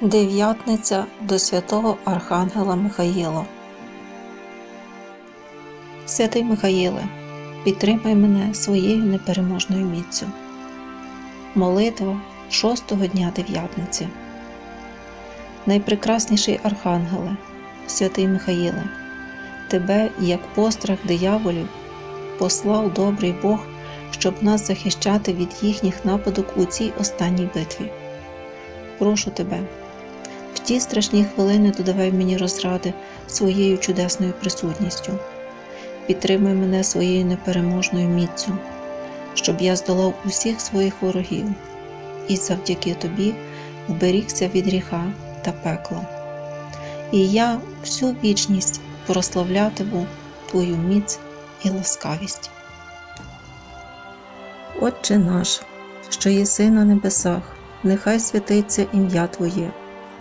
Дев'ятниця до святого Архангела Михаїла. Святий Михаїле, підтримай мене своєю непереможною міцю. Молитва шостого дня дев'ятниці. Найпрекрасніший Архангеле, святий Михаїле, тебе, як пострах дияволів, послав добрий Бог, щоб нас захищати від їхніх нападок у цій останній битві. Прошу тебе, ті страшні хвилини додавай мені розради своєю чудесною присутністю. Підтримуй мене своєю непереможною міцю, щоб я здолав усіх своїх ворогів і завдяки тобі вберігся від гріха та пекла. І я всю вічність прославлятиму Твою міць і ласкавість. Отче наш, що єси на небесах, нехай святиться ім'я Твоє,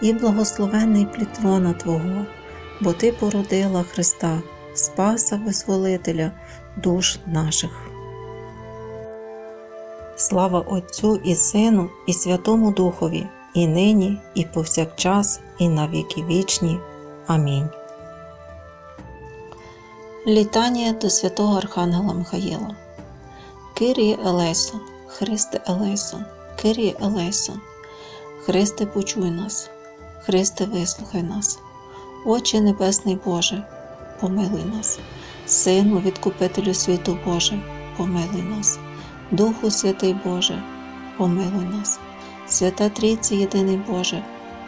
і благословенний плітрона Твого, бо Ти породила Христа, Спаса Визволителя душ наших. Слава Отцю і Сину, і Святому Духові, і нині, і повсякчас, і на віки вічні. Амінь. Літання до святого Архангела Михаїла. Киріє Елейсон, Христе Елейсон, Киріє Елейсон, Христе, почуй нас, Христе, вислухай нас, Отче Небесний Боже, помилуй нас, Сину, Відкупителю світу Боже, помилуй нас, Духу Святий Боже, помилуй нас, Свята Трійці Єдиний Боже,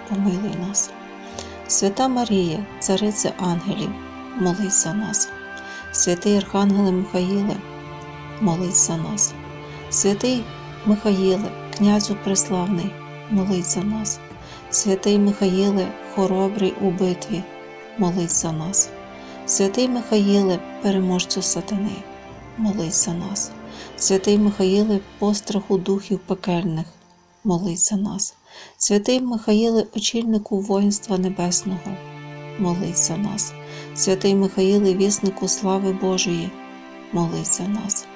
помилуй нас, Свята Марія, Цариця Ангелів, молись за нас. Святий Архангеле Михаїле, молись за нас. Святий Михаїле, князю преславний, молись за нас. Святий Михаїле, хоробрий у битві, молись за нас. Святий Михаїле, переможцю сатани, молись за нас. Святий Михаїле, постраху духів пекельних, молись за нас. Святий Михаїле, очільнику воїнства небесного, молись за нас. Святий Михаїле, віснику слави Божої, молись за нас.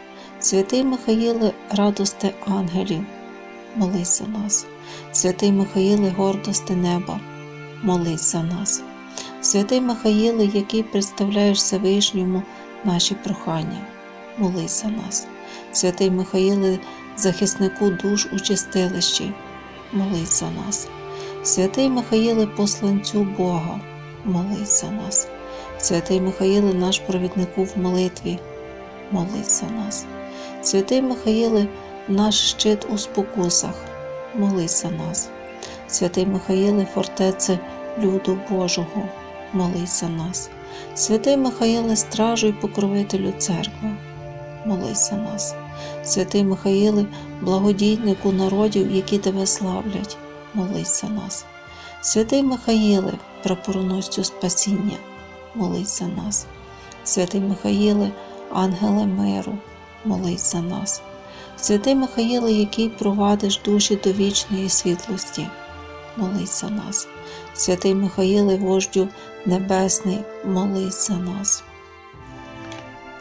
Святий Михаїле, радости ангелів, молись за нас. Святий Михаїле, гордости неба, молись за нас. Святий Михаїле, який представляєш Всевишньому наші прохання, молись за нас. Святий Михаїле, захиснику душ у чистилищі, молись за нас. Святий Михаїле, посланцю Бога, молись за нас. Святий Михаїле, наш провіднику в молитві, молись за нас. Святий Михаїле, наш щит у спокусах, молись за нас. Святий Михаїле, фортеце люду Божого, молись за нас. Святий Михаїле, стражу й покровителю церкви, молись за нас. Святий Михаїле, благодійнику народів, які тебе славлять, молись за нас. Святий Михаїле, прапороносцю спасіння, молись за нас. Святий Михаїле, ангеле миру, молись за нас. Святий Михаїле, який провадиш душі до вічної світлості, молись за нас. Святий Михаїле, вождю Небесний, молись за нас.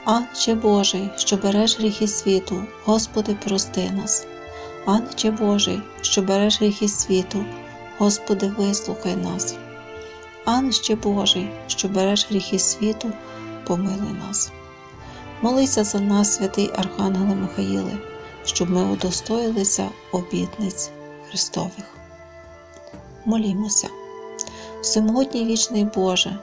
Анче Божий, що береш гріхи світу, Господи, прости нас. Анче Божий, що береш гріхи світу, Господи, вислухай нас. Анще Божий, що береш гріхи світу, помилуй нас. Молися за нас, святий Архангеле Михаїле, щоб ми удостоїлися обітниць Христових. Молімося, всемогутній вічний Боже,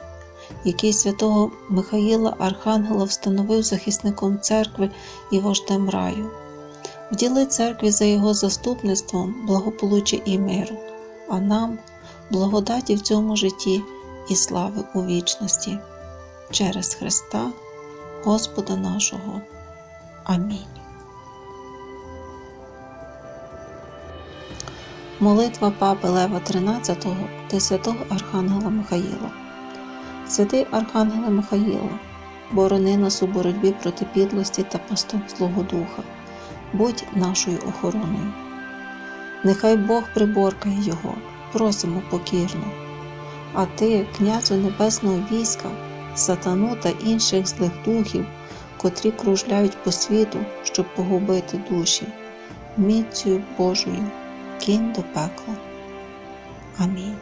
який святого Михаїла Архангела встановив захисником церкви і вождем раю. Вділи церкві за його заступництвом благополуччя і миру, а нам благодаті в цьому житті і слави у вічності через Христа Господа нашого. Амінь. Молитва Папи Лева XIII та святого Архангела Михаїла. Святий Архангеле Михаїло, борони нас у боротьбі проти підлості та пасток Злого Духа, будь нашою охороною. Нехай Бог приборкає його, просимо покірно. А ти, князю небесного війська, сатану та інших злих духів, котрі кружляють по світу, щоб погубити душі, міцю Божою кинь до пекла. Амінь.